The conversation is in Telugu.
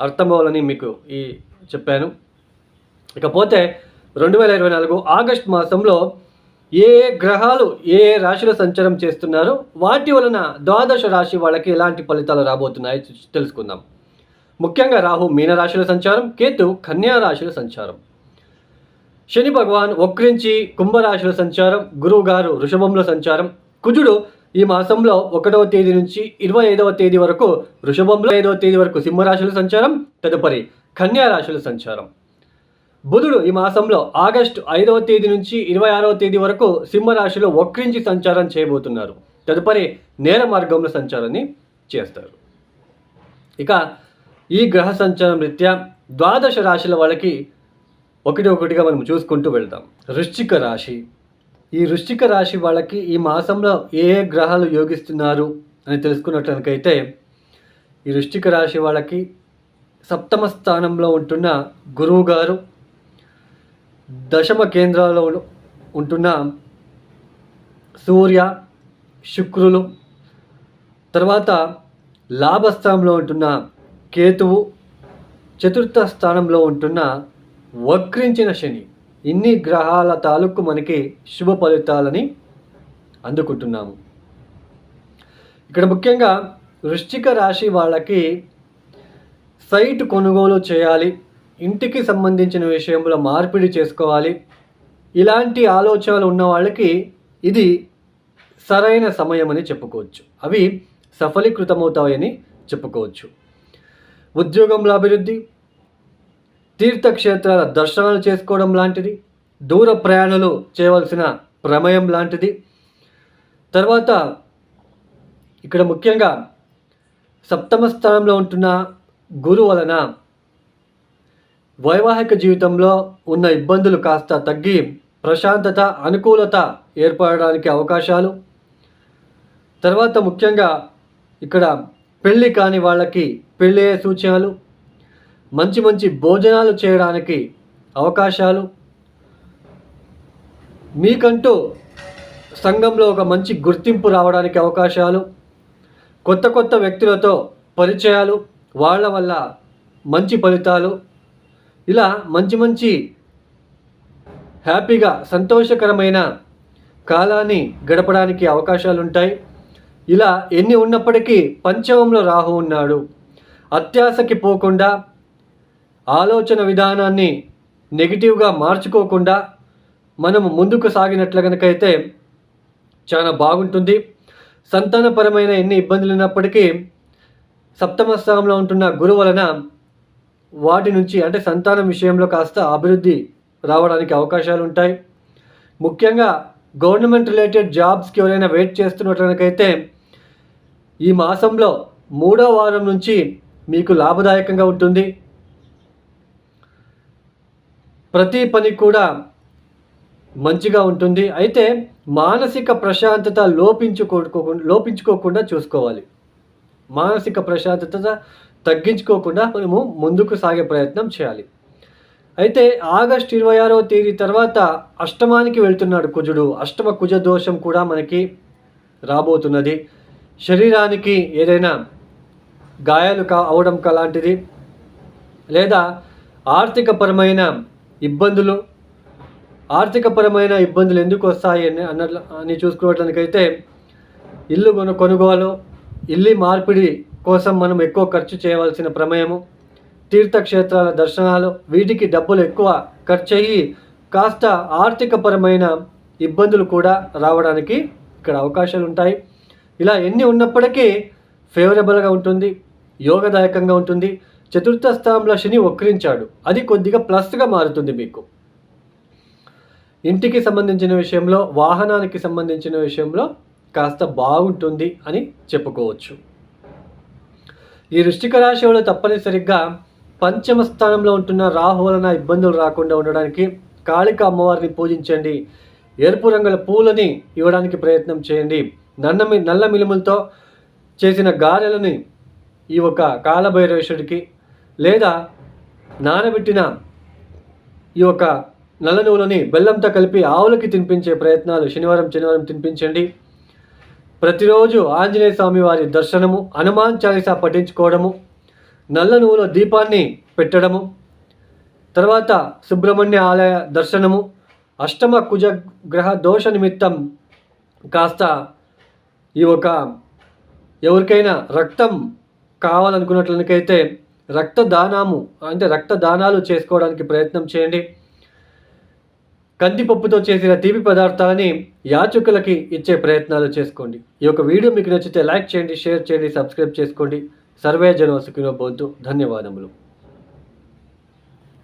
అర్థం అవ్వాలని మీకు ఈ చెప్పాను. ఇకపోతే రెండు వేల ఇరవై నాలుగు ఆగస్ట్ మాసంలో ఏ గ్రహాలు ఏ ఏ రాశిలో సంచారం చేస్తున్నారో వాటి వలన ద్వాదశ రాశి వాళ్ళకి ఎలాంటి ఫలితాలు రాబోతున్నాయో తెలుసుకుందాం. ముఖ్యంగా రాహు మీనరాశిలో సంచారం కేతు కన్యా రాశిలో సంచారం. శని భగవాన్ వక్రించి కుంభరాశిలో సంచారం గురువు గారు వృషభంలో సంచారం కుజుడు ఈ మాసంలో ఒకటవ తేదీ నుంచి ఇరవై ఐదవ తేదీ వరకు వృషభంలో ఐదవ తేదీ వరకు సింహరాశుల సంచారం తదుపరి కన్యా రాశిలో సంచారం. బుధుడు ఈ మాసంలో ఆగస్టు ఐదవ తేదీ నుంచి ఇరవై ఆరవ తేదీ వరకు సింహరాశిలో వక్రించి సంచారం చేయబోతున్నారు. తదుపరి నేర మార్గంలో సంచారాన్ని చేస్తారు. ఇక ఈ గ్రహ సంచారం రీత్యా ద్వాదశ రాశుల వాళ్ళకి ఒకటి ఒకటిగా మనం చూసుకుంటూ వెళ్దాం. వృశ్చిక రాశి ఈ వృశ్చిక రాశి వాళ్ళకి ఈ మాసంలో ఏ ఏ గ్రహాలు యోగిస్తున్నారు అని తెలుసుకున్నట్లయితే ఈ వృశ్చిక రాశి వాళ్ళకి సప్తమ స్థానంలో ఉంటున్న గురువు గారు దశమ కేంద్రాల్లో ఉంటున్న సూర్య శుక్రులు తర్వాత లాభస్థానంలో ఉంటున్న కేతువు చతుర్థ స్థానంలో ఉంటున్న వక్రించిన శని. ఇన్ని గ్రహాల తాలూకు మనకి శుభ ఫలితాలని అందుకుంటున్నాము. ఇక్కడ ముఖ్యంగా వృశ్చిక రాశి వాళ్ళకి సైట్ కొనుగోలు చేయాలి ఇంటికి సంబంధించిన విషయంలో మార్పిడి చేసుకోవాలి. ఇలాంటి ఆలోచనలు ఉన్న వాళ్ళకి ఇది సరైన సమయం అని చెప్పుకోవచ్చు. అవి సఫలీకృతమవుతాయని చెప్పుకోవచ్చు. ఉద్యోగంలో అభివృద్ధి తీర్థక్షేత్రాల దర్శనాలు చేసుకోవడం లాంటిది దూర ప్రయాణాలు చేయవలసిన ప్రమేయం లాంటిది. తర్వాత ఇక్కడ ముఖ్యంగా సప్తమ స్థానంలో ఉంటున్న గురు వలన వైవాహిక జీవితంలో ఉన్న ఇబ్బందులు కాస్త తగ్గి ప్రశాంతత అనుకూలత ఏర్పడడానికి అవకాశాలు. తర్వాత ముఖ్యంగా ఇక్కడ పెళ్ళి కాని వాళ్ళకి పెళ్ళయ్యే సూచనలు మంచి మంచి భోజనాలు చేయడానికి అవకాశాలు. మీకంటూ సంఘంలో ఒక మంచి గుర్తింపు రావడానికి అవకాశాలు. కొత్త కొత్త వ్యక్తులతో పరిచయాలు వాళ్ళ వల్ల మంచి ఫలితాలు. ఇలా మంచి మంచి హ్యాపీగా సంతోషకరమైన కాలాన్ని గడపడానికి అవకాశాలు ఉంటాయి ఇలా ఎన్ని ఉన్నప్పటికీ పంచమంలో రాహు ఉన్నాడు. అత్యాశకి పోకుండా ఆలోచన విధానాన్ని నెగిటివ్గా మార్చుకోకుండా మనము ముందుకు సాగినట్లు కనుకైతే చాలా బాగుంటుంది. సంతానపరమైన ఎన్ని ఇబ్బందులు ఉన్నప్పటికీ సప్తమ స్థానంలో ఉంటున్న గురువు వలన వాటి నుంచి అంటే సంతానం విషయంలో కాస్త అభివృద్ధి రావడానికి అవకాశాలు ఉంటాయి. ముఖ్యంగా గవర్నమెంట్ రిలేటెడ్ జాబ్స్కి ఎవరైనా వెయిట్ చేస్తున్నట్లనకైతే ఈ మాసంలో మూడో వారం నుంచి మీకు లాభదాయకంగా ఉంటుంది. ప్రతి పని కూడా మంచిగా ఉంటుంది. అయితే మానసిక ప్రశాంతత లోపించుకోకుండా లోపించుకోకుండా చూసుకోవాలి. మానసిక ప్రశాంతత తగ్గించుకోకుండా మనము ముందుకు సాగే ప్రయత్నం చేయాలి. అయితే ఆగస్ట్ ఇరవై ఆరో తేదీ తర్వాత అష్టమానికి వెళ్తున్నాడు కుజుడు. అష్టమ కుజ దోషం కూడా మనకి రాబోతున్నది. శరీరానికి ఏదైనా గాయాలు కా అవడం లాంటిది లేదా ఆర్థికపరమైన ఇబ్బందులు ఆర్థికపరమైన ఇబ్బందులు ఎందుకు వస్తాయి అని అన్నట్లు అని చూసుకోవడానికైతే ఇల్లు కొను కొనుగోలు ఇల్లు మార్పిడి కోసం మనం ఎక్కువ ఖర్చు చేయవలసిన ప్రమేయము తీర్థక్షేత్రాల దర్శనాలు వీటికి డబ్బులు ఎక్కువ ఖర్చు అయ్యి కాస్త ఆర్థికపరమైన ఇబ్బందులు కూడా రావడానికి ఇక్కడ అవకాశాలు ఉంటాయి. ఇలా ఎన్ని ఉన్నప్పటికీ ఫేవరబుల్గా ఉంటుంది యోగదాయకంగా ఉంటుంది. చతుర్థ స్థానంలో శని వక్రించాడు. అది కొద్దిగా ప్లస్గా మారుతుంది మీకు. ఇంటికి సంబంధించిన విషయంలో వాహనానికి సంబంధించిన విషయంలో కాస్త బాగుంటుంది అని చెప్పుకోవచ్చు. ఈ వృష్టిక రాశి వాళ్ళు తప్పనిసరిగా పంచమ స్థానంలో ఉంటున్న రాహు వలన ఇబ్బందులు రాకుండా ఉండడానికి కాళిక అమ్మవారిని పూజించండి. ఎరుపు రంగుల పూలని ఇవ్వడానికి ప్రయత్నం చేయండి. నల్ల మి నల్ల మిలుములతో చేసిన గారెలని ఈ ఒక కాలభైరవేశ్వరుడికి లేదా నానబెట్టిన ఈ యొక్క నల్ల నువ్వులని బెల్లంతో కలిపి ఆవులకి తినిపించే ప్రయత్నాలు శనివారం శనివారం తినిపించండి. ప్రతిరోజు ఆంజనేయ స్వామి వారి దర్శనము హనుమాన్ చాలీస పఠించుకోవడము నల్ల నువ్వుల దీపాన్ని పెట్టడము తర్వాత సుబ్రహ్మణ్య ఆలయ దర్శనము అష్టమ కుజ గ్రహ దోష నిమిత్తం కాస్త ఈ ఒక ఎవరికైనా రక్తం కావాలనుకున్నట్లకైతే రక్తదానము అంటే రక్తదానాలు చేసుకోవడానికి ప్రయత్నం చేయండి. కందిపప్పుతో చేసిన తీపి పదార్థాలని యాచకులకి ఇచ్చే ప్రయత్నాలు చేసుకోండి. ఈ యొక్క వీడియో మీకు నచ్చితే లైక్ చేయండి షేర్ చేయండి సబ్స్క్రైబ్ చేసుకోండి. సర్వే జన సుఖినో ధన్యవాదములు.